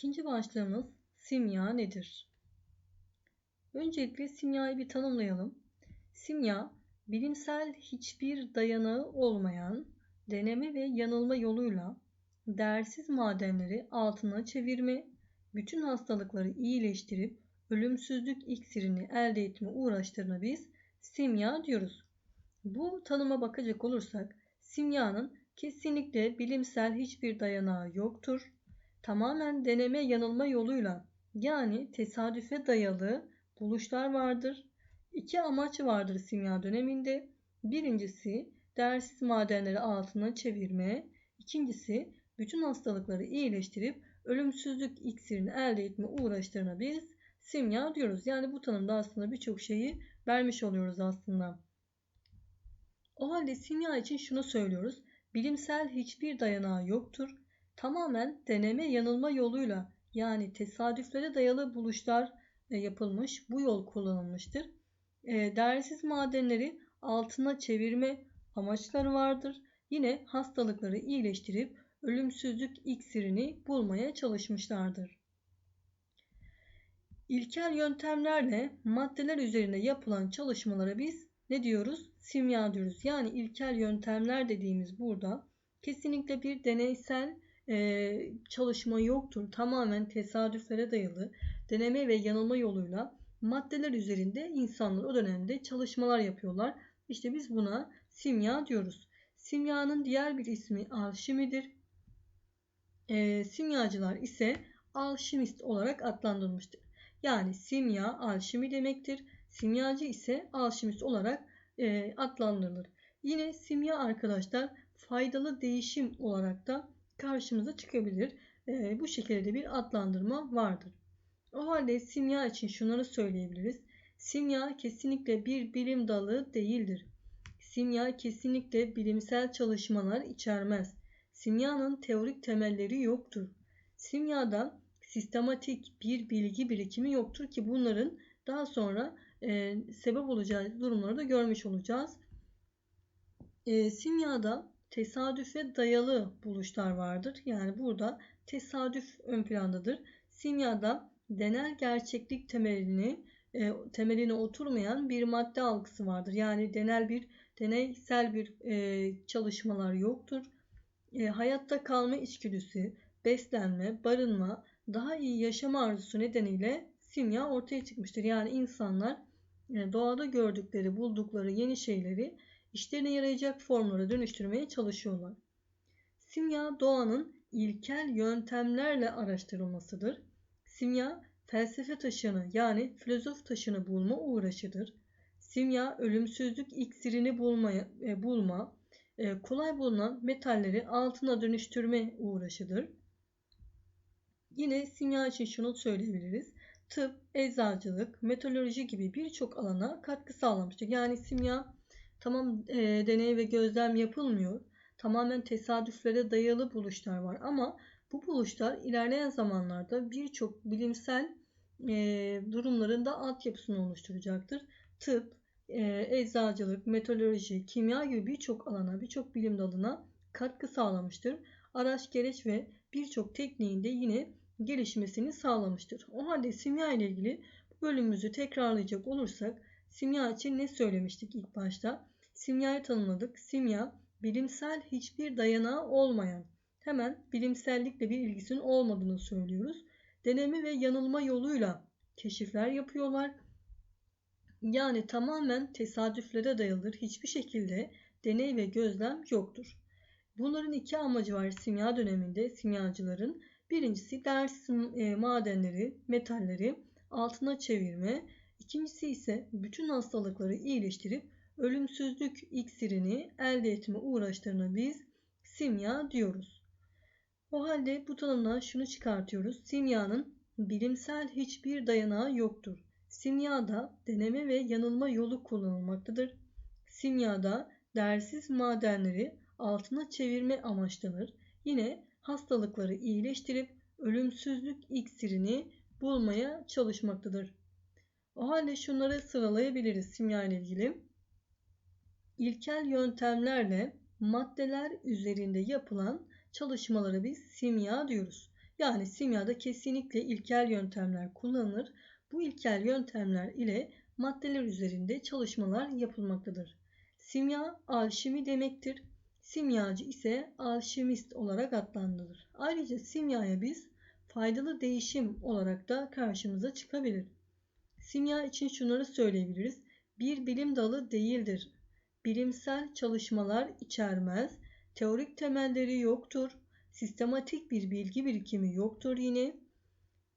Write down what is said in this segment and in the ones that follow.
İkinci başlığımız simya nedir? Öncelikle simyayı bir tanımlayalım. Simya, bilimsel hiçbir dayanağı olmayan deneme ve yanılma yoluyla değersiz madenleri altına çevirme, bütün hastalıkları iyileştirip ölümsüzlük iksirini elde etme uğraşlarına biz simya diyoruz. Bu tanıma bakacak olursak simyanın kesinlikle bilimsel hiçbir dayanağı yoktur. Tamamen deneme yanılma yoluyla yani tesadüfe dayalı buluşlar vardır. İki amaç vardır simya döneminde. Birincisi değersiz madenleri altına çevirme. İkincisi bütün hastalıkları iyileştirip ölümsüzlük iksirini elde etme uğraşlarına biz simya diyoruz. Yani bu tanımda aslında birçok şeyi vermiş oluyoruz aslında. O halde simya için şunu söylüyoruz. Bilimsel hiçbir dayanağı yoktur. Tamamen deneme yanılma yoluyla yani tesadüflere dayalı buluşlar e, yapılmış. Bu yol kullanılmıştır. E, değersiz madenleri altına çevirme amaçları vardır. Yine hastalıkları iyileştirip ölümsüzlük iksirini bulmaya çalışmışlardır. İlkel yöntemlerle maddeler üzerinde yapılan çalışmalara biz ne diyoruz? Simya diyoruz. Yani ilkel yöntemler dediğimiz burada kesinlikle bir deneysel e, çalışma yoktur. Tamamen tesadüflere dayalı deneme ve yanılma yoluyla maddeler üzerinde insanlar o dönemde çalışmalar yapıyorlar. İşte biz buna simya diyoruz. Simyanın diğer bir ismi alşimidir. E, simyacılar ise alşimist olarak adlandırılmıştır. Yani simya alşimi demektir. Simyacı ise alşimist olarak e, adlandırılır. Yine simya arkadaşlar faydalı değişim olarak da karşımıza çıkabilir. E, bu şekilde bir adlandırma vardır. O halde simya için şunları söyleyebiliriz. Simya kesinlikle bir bilim dalı değildir. Simya kesinlikle bilimsel çalışmalar içermez. Simyanın teorik temelleri yoktur. Simyada sistematik bir bilgi birikimi yoktur ki bunların daha sonra e, sebep olacağı durumları da görmüş olacağız. E, simyada tesadüfe dayalı buluşlar vardır. Yani burada tesadüf ön plandadır. Simyada denel gerçeklik temelini e, temeline oturmayan bir madde algısı vardır. Yani denel bir deneysel bir e, çalışmalar yoktur. E, hayatta kalma içgüdüsü, beslenme, barınma, daha iyi yaşam arzusu nedeniyle simya ortaya çıkmıştır. Yani insanlar e, doğada gördükleri, buldukları yeni şeyleri işlerine yarayacak formlara dönüştürmeye çalışıyorlar. Simya doğanın ilkel yöntemlerle araştırılmasıdır. Simya felsefe taşını yani filozof taşını bulma uğraşıdır. Simya ölümsüzlük iksirini bulmaya, e, bulma, e, kolay bulunan metalleri altına dönüştürme uğraşıdır. Yine simya için şunu söyleyebiliriz. Tıp, eczacılık, metalurji gibi birçok alana katkı sağlamıştır. Yani simya tamam e, deney ve gözlem yapılmıyor. Tamamen tesadüflere dayalı buluşlar var ama bu buluşlar ilerleyen zamanlarda birçok bilimsel e, durumların da altyapısını oluşturacaktır. Tıp, e, eczacılık, metalurji, kimya gibi birçok alana, birçok bilim dalına katkı sağlamıştır. Araç, gereç ve birçok tekniğinde yine gelişmesini sağlamıştır. O halde simya ile ilgili bölümümüzü tekrarlayacak olursak simya için ne söylemiştik ilk başta? Simyayı tanımladık. Simya bilimsel hiçbir dayanağı olmayan, hemen bilimsellikle bir ilgisinin olmadığını söylüyoruz. Deneme ve yanılma yoluyla keşifler yapıyorlar. Yani tamamen tesadüflere dayalıdır. Hiçbir şekilde deney ve gözlem yoktur. Bunların iki amacı var simya döneminde simyacıların. Birincisi değersiz e, madenleri, metalleri altına çevirme. İkincisi ise bütün hastalıkları iyileştirip ölümsüzlük iksirini elde etme uğraşlarına biz simya diyoruz. O halde bu tanımdan şunu çıkartıyoruz. Simyanın bilimsel hiçbir dayanağı yoktur. Simyada deneme ve yanılma yolu kullanılmaktadır. Simyada değersiz madenleri altına çevirme amaçlanır. Yine hastalıkları iyileştirip ölümsüzlük iksirini bulmaya çalışmaktadır. O halde şunları sıralayabiliriz simya ile ilgili. İlkel yöntemlerle maddeler üzerinde yapılan çalışmalara biz simya diyoruz. Yani simyada kesinlikle ilkel yöntemler kullanılır. Bu ilkel yöntemler ile maddeler üzerinde çalışmalar yapılmaktadır. Simya alşimi demektir. Simyacı ise alşimist olarak adlandırılır. Ayrıca simyaya biz faydalı değişim olarak da karşımıza çıkabilir. Simya için şunları söyleyebiliriz. Bir bilim dalı değildir. Bilimsel çalışmalar içermez. Teorik temelleri yoktur. Sistematik bir bilgi birikimi yoktur yine.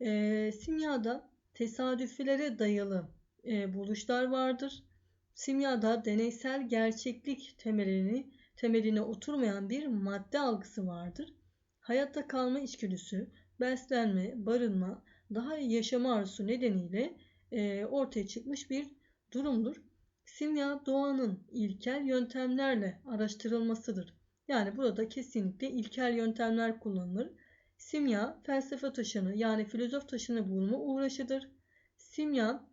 E, simyada tesadüflere dayalı e, buluşlar vardır. Simyada deneysel gerçeklik temelini temeline oturmayan bir madde algısı vardır. Hayatta kalma içgüdüsü, beslenme, barınma, daha iyi yaşama arzusu nedeniyle e, ortaya çıkmış bir durumdur. Simya doğanın ilkel yöntemlerle araştırılmasıdır. Yani burada kesinlikle ilkel yöntemler kullanılır. Simya felsefe taşını yani filozof taşını bulma uğraşıdır. Simya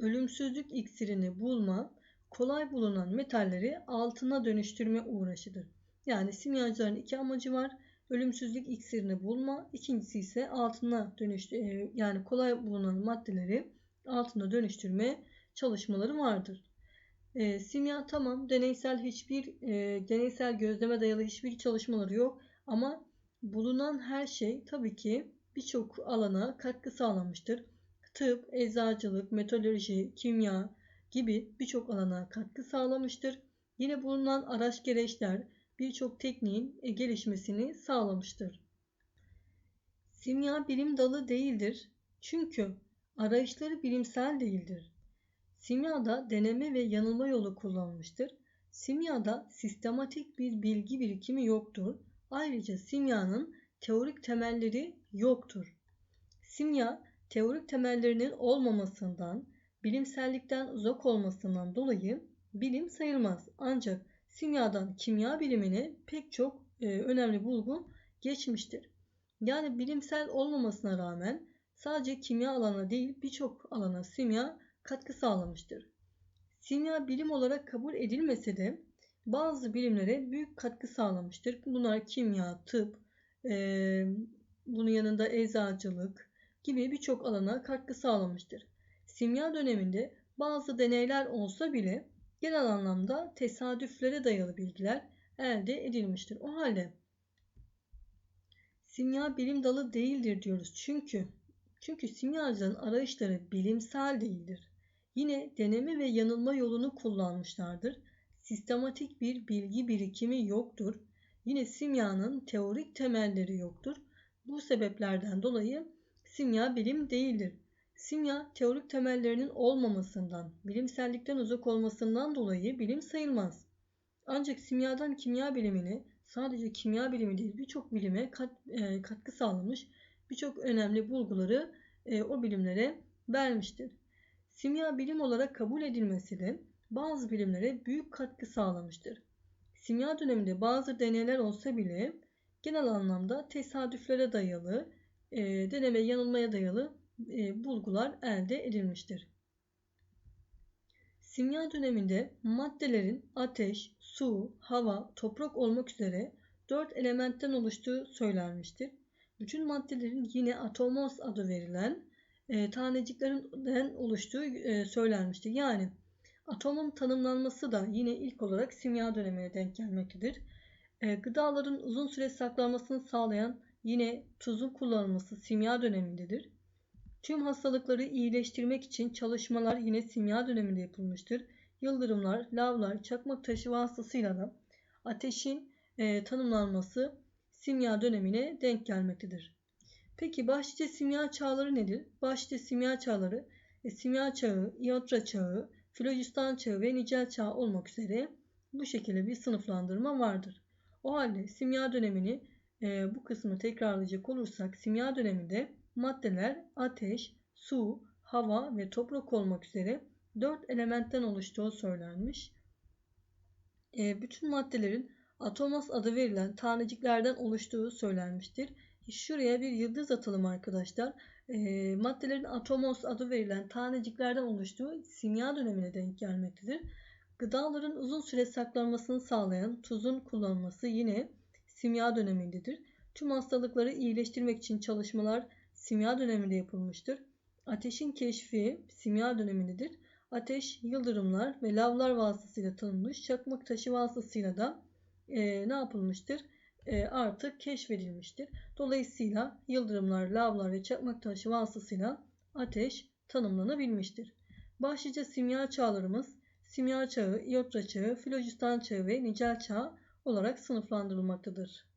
ölümsüzlük iksirini bulma, kolay bulunan metalleri altına dönüştürme uğraşıdır. Yani simyacıların iki amacı var. Ölümsüzlük iksirini bulma, ikincisi ise altına dönüştü e, yani kolay bulunan maddeleri altına dönüştürme çalışmaları vardır. E, simya tamam deneysel hiçbir e, deneysel gözleme dayalı hiçbir çalışmaları yok ama bulunan her şey tabii ki birçok alana katkı sağlamıştır. Tıp, eczacılık, metalurji, kimya gibi birçok alana katkı sağlamıştır. Yine bulunan araç gereçler birçok tekniğin e, gelişmesini sağlamıştır. Simya bilim dalı değildir. Çünkü arayışları bilimsel değildir. Simyada deneme ve yanılma yolu kullanılmıştır. Simyada sistematik bir bilgi birikimi yoktur. Ayrıca simyanın teorik temelleri yoktur. Simya teorik temellerinin olmamasından, bilimsellikten uzak olmasından dolayı bilim sayılmaz. Ancak simyadan kimya bilimine pek çok e, önemli bulgu geçmiştir. Yani bilimsel olmamasına rağmen sadece kimya alanına değil birçok alana simya katkı sağlamıştır. Simya bilim olarak kabul edilmese de bazı bilimlere büyük katkı sağlamıştır. Bunlar kimya, tıp, e, bunun yanında eczacılık gibi birçok alana katkı sağlamıştır. Simya döneminde bazı deneyler olsa bile genel anlamda tesadüflere dayalı bilgiler elde edilmiştir. O halde simya bilim dalı değildir diyoruz. Çünkü çünkü simyacıların arayışları bilimsel değildir. Yine deneme ve yanılma yolunu kullanmışlardır. Sistematik bir bilgi birikimi yoktur. Yine simyanın teorik temelleri yoktur. Bu sebeplerden dolayı simya bilim değildir. Simya teorik temellerinin olmamasından, bilimsellikten uzak olmasından dolayı bilim sayılmaz. Ancak simyadan kimya bilimini sadece kimya bilimi değil birçok bilime kat, e, katkı sağlamış, birçok önemli bulguları e, o bilimlere vermiştir. Simya bilim olarak kabul edilmesi de bazı bilimlere büyük katkı sağlamıştır. Simya döneminde bazı deneyler olsa bile genel anlamda tesadüflere dayalı, e, deneme yanılmaya dayalı e, bulgular elde edilmiştir. Simya döneminde maddelerin ateş, su, hava, toprak olmak üzere dört elementten oluştuğu söylenmiştir. Bütün maddelerin yine atomos adı verilen e, taneciklerinden oluştuğu e, söylenmiştir. Yani atomun tanımlanması da yine ilk olarak simya dönemine denk gelmektedir. E, gıdaların uzun süre saklanmasını sağlayan yine tuzun kullanılması simya dönemindedir. Tüm hastalıkları iyileştirmek için çalışmalar yine simya döneminde yapılmıştır. Yıldırımlar, lavlar, çakmak taşı vasıtasıyla da ateşin e, tanımlanması simya dönemine denk gelmektedir. Peki başlıca simya çağları nedir? Başlıca simya çağları e, simya çağı, iotra çağı, filojistan çağı ve nicel çağı olmak üzere bu şekilde bir sınıflandırma vardır. O halde simya dönemini e, bu kısmı tekrarlayacak olursak simya döneminde maddeler ateş, su, hava ve toprak olmak üzere dört elementten oluştuğu söylenmiş. E, bütün maddelerin atomos adı verilen taneciklerden oluştuğu söylenmiştir. Şuraya bir yıldız atalım arkadaşlar. E, maddelerin atomos adı verilen taneciklerden oluştuğu simya dönemine denk gelmektedir. Gıdaların uzun süre saklanmasını sağlayan tuzun kullanılması yine simya dönemindedir. Tüm hastalıkları iyileştirmek için çalışmalar simya döneminde yapılmıştır. Ateşin keşfi simya dönemindedir. Ateş yıldırımlar ve lavlar vasıtasıyla tanınmış. Çakmak taşı vasıtasıyla da e, ne yapılmıştır? E, artık keşfedilmiştir. Dolayısıyla yıldırımlar, lavlar ve çakmak taşı vasıtasıyla ateş tanımlanabilmiştir. Başlıca simya çağlarımız simya çağı, iyotra çağı, filojistan çağı ve nicel çağı olarak sınıflandırılmaktadır.